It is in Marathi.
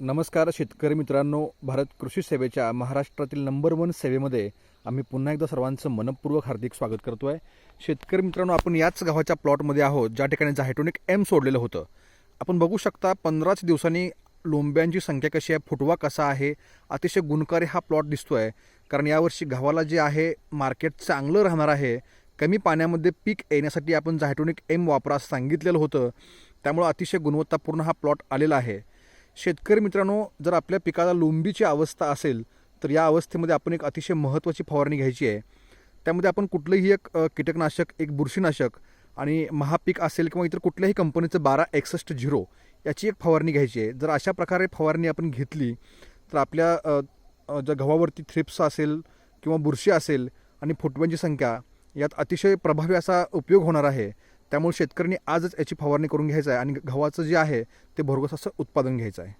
नमस्कार शेतकरी मित्रांनो भारत कृषी सेवेच्या महाराष्ट्रातील नंबर वन सेवेमध्ये आम्ही पुन्हा एकदा सर्वांचं मनपूर्वक हार्दिक स्वागत करतो आहे शेतकरी मित्रांनो आपण याच गावाच्या प्लॉटमध्ये आहोत ज्या ठिकाणी झायटोनिक एम सोडलेलं होतं. आपण बघू शकता पंधराच दिवसांनी लोंब्यांची संख्या कशी आहे फुटवा कसा आहे अतिशय गुणकारी हा प्लॉट दिसतो आहे कारण यावर्षी गव्हाला जे आहे मार्केट चांगलं राहणार आहे. कमी पाण्यामध्ये पीक येण्यासाठी आपण झायटोनिक एम वापरा सांगितलेलं होतं. त्यामुळं अतिशय गुणवत्तापूर्ण हा प्लॉट आलेला आहे. शेतकरी मित्रांनो जर आपल्या पिकाला लोंबीची अवस्था असेल तर या अवस्थेमध्ये आपण एक अतिशय महत्त्वाची फवारणी घ्यायची आहे. त्यामध्ये आपण कुठलंही एक कीटकनाशक एक बुरशीनाशक आणि महापीक असेल किंवा इतर कुठल्याही कंपनीचं बारा एकसष्ट झिरो याची एक फवारणी घ्यायची आहे. जर अशा प्रकारे फवारणी आपण घेतली तर आपल्या ज्या गव्हावरती थ्रिप्स असेल किंवा बुरशी असेल आणि फुटव्यांची संख्या यात अतिशय प्रभावी असा उपयोग होणार आहे. त्यामुळे शेतकऱ्यांनी आजच याची फवारणी करून घ्यायचं आहे आणि गव्हाचं जे आहे ते भरघोस असं उत्पादन घ्यायचं आहे.